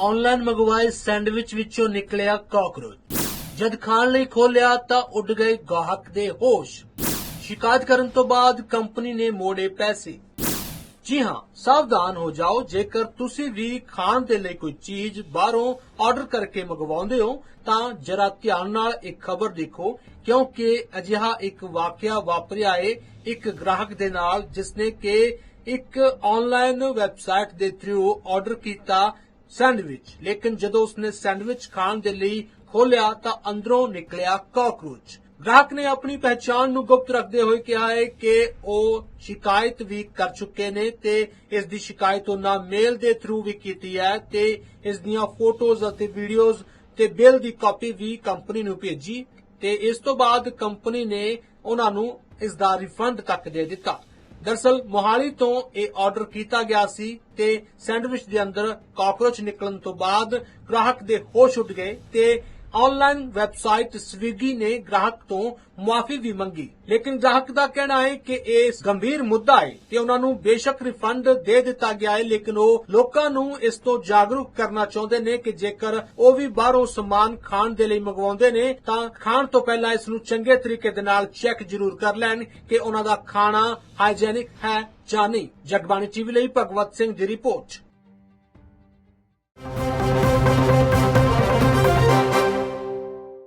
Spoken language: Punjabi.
ਆਨਲਾਈਨ ਮੰਗਵਾਏ ਸੈਂਡਵਿਚ ਵਿੱਚੋਂ ਨਿਕਲਿਆ ਕਾਕਰੋਚ ਜਦ ਖਾਣ ਲਈ ਖੋਲਿਆ ਤਾਂ ਉੱਡ ਗਏ ਗਾਹਕ ਦੇ ਹੋਸ਼। ਸ਼ਿਕਾਇਤ ਕਰਨ ਤੋਂ ਬਾਅਦ ਕੰਪਨੀ ਨੇ ਮੋੜੇ ਪੈਸੇ। ਜੀ ਹਾਂ, ਸਾਵਧਾਨ ਹੋ ਜਾਓ। ਜੇਕਰ ਤੁਸੀਂ ਵੀ ਖਾਣ ਦੇ ਲਈ ਕੋਈ ਚੀਜ਼ ਬਾਹਰੋਂ ਆਰਡਰ ਕਰਕੇ ਮੰਗਵਾਉਂਦੇ ਹੋ, ਤਾਂ ਜਰਾ ਧਿਆਨ ਨਾਲ ਇੱਕ ਖਬਰ ਦੇਖੋ, ਕਿਉਂਕਿ ਅਜਿਹਾ ਇੱਕ ਵਾਕਿਆ ਵਾਪਰਿਆ ਏ ਇੱਕ ਗ੍ਰਾਹਕ ਦੇ ਨਾਲ, ਜਿਸਨੇ ਕਿ ਇੱਕ ਆਨਲਾਈਨ ਵੈਬਸਾਈਟ ਦੇ ਥਰੂ ਆਰਡਰ ਕੀਤਾ ਸੈਂਡਵਿਚ। ਲੇਕਿਨ ਜਦੋਂ ਉਸਨੇ ਸੈਂਡਵਿਚ ਖਾਣ ਦੇ ਲਈ ਖੋਲਿਆ ਤਾਂ ਅੰਦਰੋਂ ਨਿਕਲਿਆ ਕਾਕਰੋਚ। ਗ੍ਰਾਹਕ ਨੇ ਆਪਣੀ ਪਹਿਚਾਣ ਨੂੰ ਗੁਪਤ ਰੱਖਦੇ ਹੋਏ ਕਿਹਾ ਹੈ ਕਿ ਉਹ ਸ਼ਿਕਾਇਤ ਵੀ ਕਰ ਚੁੱਕੇ ਨੇ ਤੇ ਇਸ ਦੀ ਸ਼ਿਕਾਇਤ ਉਹਨਾਂ ਮੇਲ ਦੇ ਥਰੂ ਵੀ ਕੀਤੀ ਹੈ ਤੇ ਇਸ ਦੀਆਂ ਫੋਟੋਜ਼ ਅਤੇ ਵੀਡੀਓਜ਼ ਤੇ ਬਿੱਲ ਦੀ ਕਾਪੀ ਵੀ ਕੰਪਨੀ ਨੂੰ ਭੇਜੀ ਤੇ ਇਸ ਤੋਂ ਬਾਅਦ ਕੰਪਨੀ ਨੇ ਉਹਨਾਂ ਨੂੰ ਇਸ ਦਾ ਰਿਫੰਡ ਤੱਕ ਦੇ ਦਿੱਤਾ। ਦਰਸਲ ਮੋਹਾਲੀ ਤੋਂ ਇਹ ਆਰਡਰ ਕੀਤਾ ਗਿਆ ਸੀ ਤੇ ਸੈਂਡਵਿਚ ਦੇ ਅੰਦਰ ਕਾਕਰੋਚ ਨਿਕਲਣ ਤੋਂ ਬਾਅਦ ਗ੍ਰਾਹਕ ਦੇ ਹੋਸ਼ ਉੱਡ ਗਏ ਤੇ ਆਨਲਾਈਨ ਵੈਬਸਾਈਟ ਸਵਿਗੀ ਨੇ ਗ੍ਰਾਹਕ ਤੋਂ ਮੁਆਫੀ ਵੀ ਮੰਗੀ। ਲੇਕਿਨ ਗ੍ਰਾਹਕ ਦਾ ਕਹਿਣਾ ਹੈ ਕਿ ਇਹ ਗੰਭੀਰ ਮੁੱਦਾ ਹੈ ਕਿ ਉਹਨਾਂ ਨੂੰ ਬੇਸ਼ੱਕ ਰਿਫੰਡ ਦੇ ਦਿੱਤਾ ਗਿਆ ਹੈ, ਲੇਕਿਨ ਉਹ ਲੋਕਾਂ ਨੂੰ ਇਸ ਤੋਂ ਜਾਗਰੂਕ ਕਰਨਾ ਚਾਹੁੰਦੇ ਨੇ ਕਿ ਜੇਕਰ ਉਹ ਵੀ ਬਾਹਰੋਂ ਸਮਾਨ ਖਾਣ ਦੇ ਲਈ ਮੰਗਵਾਉਂਦੇ ਨੇ, ਤਾਂ ਖਾਣ ਤੋਂ ਪਹਿਲਾਂ ਇਸ ਨੂੰ ਚੰਗੇ ਤਰੀਕੇ ਦੇ ਨਾਲ ਚੈੱਕ ਜ਼ਰੂਰ ਕਰ ਲੈਣ ਕਿ ਉਹਨਾਂ ਦਾ ਖਾਣਾ ਹਾਈਜੈਨਿਕ ਹੈ ਜਾਂ ਨਹੀਂ। ਜਗਬਾਣੀ ਟੀਵੀ ਲਈ ਭਗਵਤ ਸਿੰਘ ਦੀ ਰਿਪੋਰਟ।